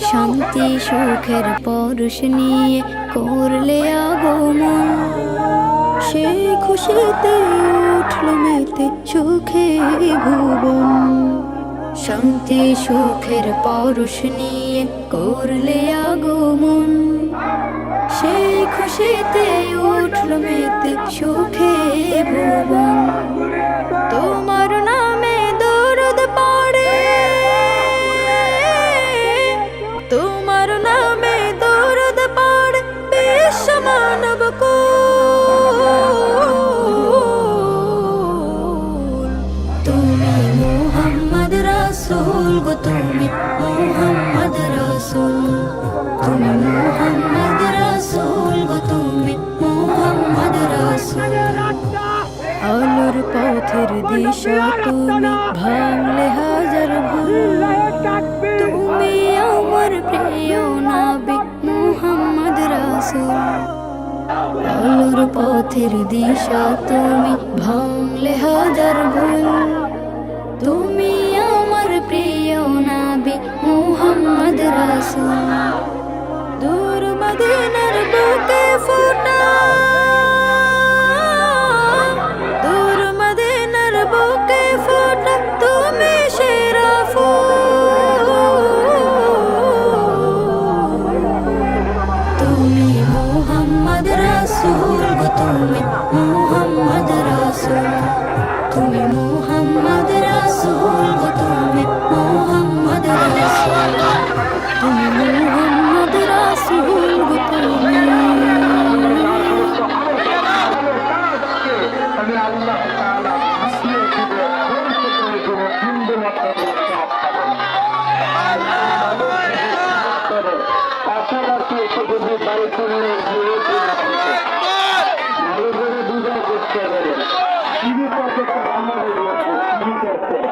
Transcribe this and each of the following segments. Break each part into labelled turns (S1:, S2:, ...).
S1: শান্তি, সুখের পরশ নিয়ে করলে আগমন। সেই খুশিতে উঠল মেতে সুখে ভুবন। শান্তি, সুখের পরশ নিয়ে করলে আগমন। সেই খুশিতে উঠল মেতে সুখে ভুবন। তোমার রাসূল গো তুমি মোহাম্মদ রাসূল। তুমি মোহাম্মদ রাসূল গো তুমি মোহাম্মদ রাসূল। আলোর পথের দিশা তুমি ভাঙলে হাজার ভুল। তুমি আমার প্রিয় নাবি মুহাম্মদ রাসূল। আলোর পথের দিশা তুমি ভাঙলে হাজার ভুল। তুমি দূর মদিনার বুকে ফোটা। দূর মদিনার বুকে ফোটা, তুমি সেরা ফুল। তুমি মোহাম্মদ রাসূল তুমি মোহাম্মদ
S2: ঠিক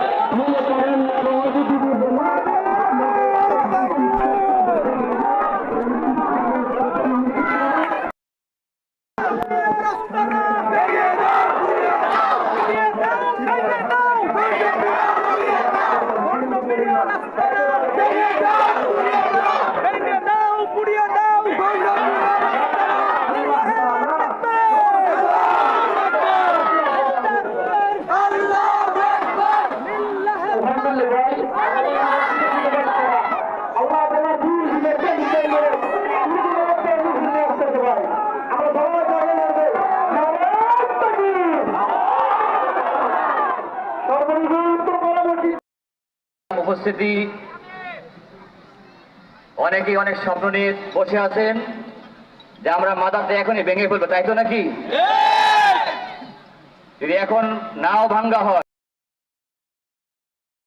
S3: উপস্থিতি। অনেকেই অনেক স্বপ্ন নিয়ে বসে আছেন যে আমরা মাদারটা এখনই ভেঙে ফেলব তাই তো নাকি? যদি এখন নাও ভাঙ্গা হয়